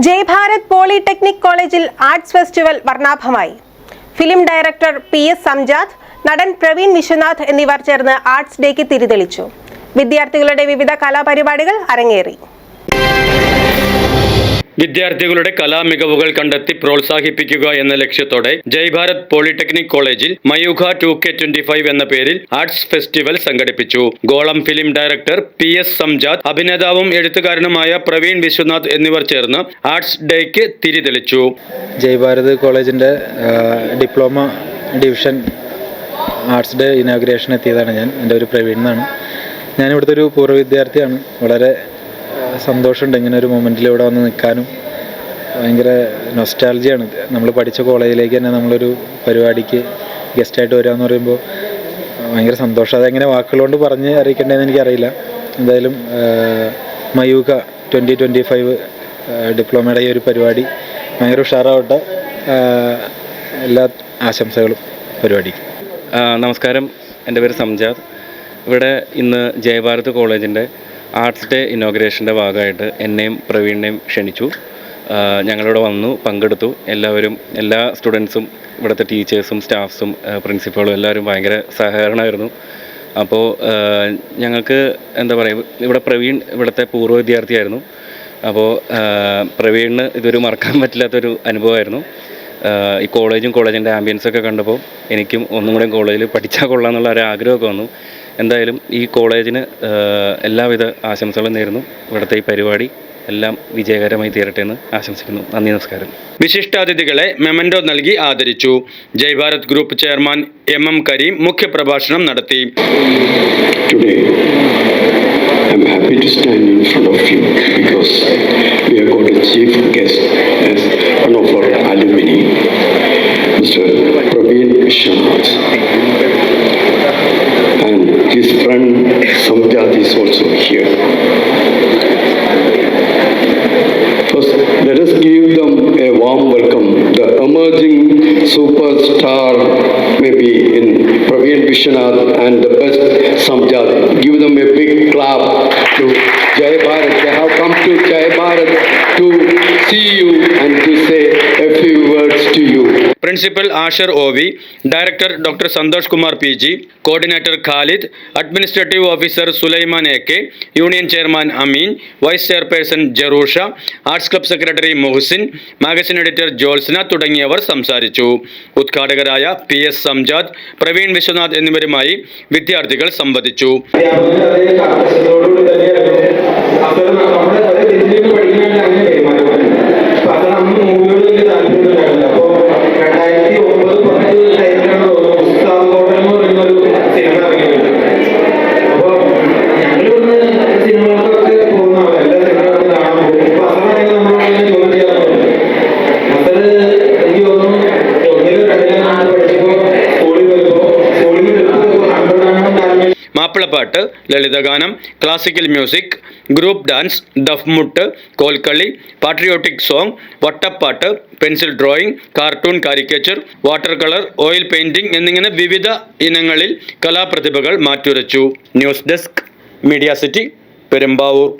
ജയ് Bharat polytechnic കോളേജിൽ arts festival വർണാഭമായി. Film director P S Samjad നടൻ പ്രവീൺ വിശ്വനാഥ് എന്നിവർ ചേർന്ന് ആർട്സ് ഡേക്ക് തിരിതെളിച്ചു. വിദ്യാർത്ഥികളുടെ വിവിധ കലാപരിപാടികൾ അരങ്ങേറി. വിദ്യാർത്ഥികളുടെ കലാമികവുകൾ കണ്ടെത്തി പ്രോത്സാഹിപ്പിക്കുക എന്ന ലക്ഷ്യത്തോടെ ജയ് ഭാരത് പോളിടെക്നിക് കോളേജിൽ Mayookha two K twenty five എന്ന പേരിൽ ആർട്സ് ഫെസ്റ്റിവൽ സംഘടിപ്പിച്ചു. ഗോളം film director P S Samjad അഭിനേതാവും എഴുത്തുകാരനുമായ പ്രവീൺ വിശ്വനാഥ് എന്നിവർ ചേർന്ന് ആർട്സ് ഡേക്ക് തിരിതെളിച്ചു. ജയ് ഭാരത് കോളേജിന്റെ diploma division arts day inauguration എത്തിയതാണ് ഞാൻ. എന്റെ ഒരു പ്രവീൺ എന്നാണ്. ഞാൻ ഇവിടുത്തെ ഒരു പൂർവ വിദ്യാർത്ഥിയാണ്. വളരെ സന്തോഷമുണ്ട് ഇങ്ങനെ ഒരു മൊമെന്റിൽ ഇവിടെ വന്ന് നിൽക്കാനും. ഭയങ്കര നൊസ്റ്റാൾജിയാണ് നമ്മൾ പഠിച്ച കോളേജിലേക്ക് തന്നെ നമ്മളൊരു പരിപാടിക്ക് ഗസ്റ്റായിട്ട് വരിക എന്ന് പറയുമ്പോൾ ഭയങ്കര സന്തോഷം. അതെങ്ങനെ വാക്കുകളോണ്ട് പറഞ്ഞ് അറിയിക്കേണ്ടതെന്ന് എനിക്കറിയില്ല. എന്തായാലും മയൂക ട്വന്റി ട്വന്റി ഫൈവ് ഡിപ്ലോമയുടെ ഈ ഒരു പരിപാടി ഭയങ്കര ഉഷാറാവട്ടെ. എല്ലാ ആശംസകളും പരിപാടിക്ക്. നമസ്കാരം. എന്റെ പേര് സംജാദ്. ഇവിടെ ഇന്ന് ജയഭാരത് കോളേജിന്റെ ആർട്സ് ഡേ ഇനോഗ്രേഷന്റെ ഭാഗമായിട്ട് എന്നെയും പ്രവീണിനെയും ക്ഷണിച്ചു. ഞങ്ങളിവിടെ വന്നു പങ്കെടുത്തു. എല്ലാവരും എല്ലാ സ്റ്റുഡൻസും ഇവിടുത്തെ ടീച്ചേഴ്സും സ്റ്റാഫ്സും പ്രിൻസിപ്പളും എല്ലാവരും ഭയങ്കര സഹകരണമായിരുന്നു. അപ്പോൾ ഞങ്ങൾക്ക് എന്താ പറയുക ഇവിടെ പ്രവീൺ ഇവിടുത്തെ പൂർവ വിദ്യാർത്ഥിയായിരുന്നു. അപ്പോൾ പ്രവീണിന് ഇതൊരു മറക്കാൻ പറ്റില്ലാത്തൊരു അനുഭവമായിരുന്നു. ഈ കോളേജും കോളേജിന്റെ ആംബിയൻസൊക്കെ കണ്ടപ്പോൾ എനിക്കും ഒന്നും കൂടെ കോളേജിൽ പഠിച്ചാൽ കൊള്ളാം എന്നുള്ള ഒരു ആഗ്രഹമൊക്കെ വന്നു. എന്തായാലും ഈ കോളേജിന് എല്ലാവിധ ആശംസകളും നേരുന്നു. ഇവിടുത്തെ ഈ പരിപാടി എല്ലാം വിജയകരമായി തീരട്ടെ എന്ന് ആശംസിക്കുന്നു. നന്ദി നമസ്കാരം. വിശിഷ്ടാതിഥികളെ മെമൻഡോ നൽകി ആദരിച്ചു. Jai Bharat group chairman M M Kareem മുഖ്യപ്രഭാഷണം നടത്തി. Today, I'm happy to stand in front of you because we have got a chief let us give them a warm welcome. The emerging superstar, maybe in Praveen Vishwanath and the best Samjat. Give them a big clap to Jai Bharat. They have come to Jai Bharat to see you and to say principal Asher O V director doctor Santhosh Kumar P G coordinator Khalid administrative officer Sulaiman A K union chairman Ameen vice chairperson Jerusha arts club secretary Muhasin magazine editor Jolsna തുടങ്ങിയവർ സംസാരിച്ചു. ഉദ്ഘാടകരായ പി S സംജാദ് പ്രവീൺ വിശ്വനാഥ് എന്നിവരുമായി വിദ്യാർത്ഥികൾ സംവദിച്ചു. നമ്മുടെ മാപ്പിളപ്പാട്ട് ലളിതഗാനം ക്ലാസിക്കൽ മ്യൂസിക് ഗ്രൂപ്പ് ഡാൻസ് ദഫ്മുട്ട് കോൽക്കളി പാട്രിയോട്ടിക് സോങ് വട്ടപ്പാട്ട് pencil drawing cartoon caricature water colour oil painting എന്നിങ്ങനെ വിവിധ ഇനങ്ങളിൽ കലാപ്രതിഭകൾ മാറ്റുരച്ചു. News desk media city Perumbavoor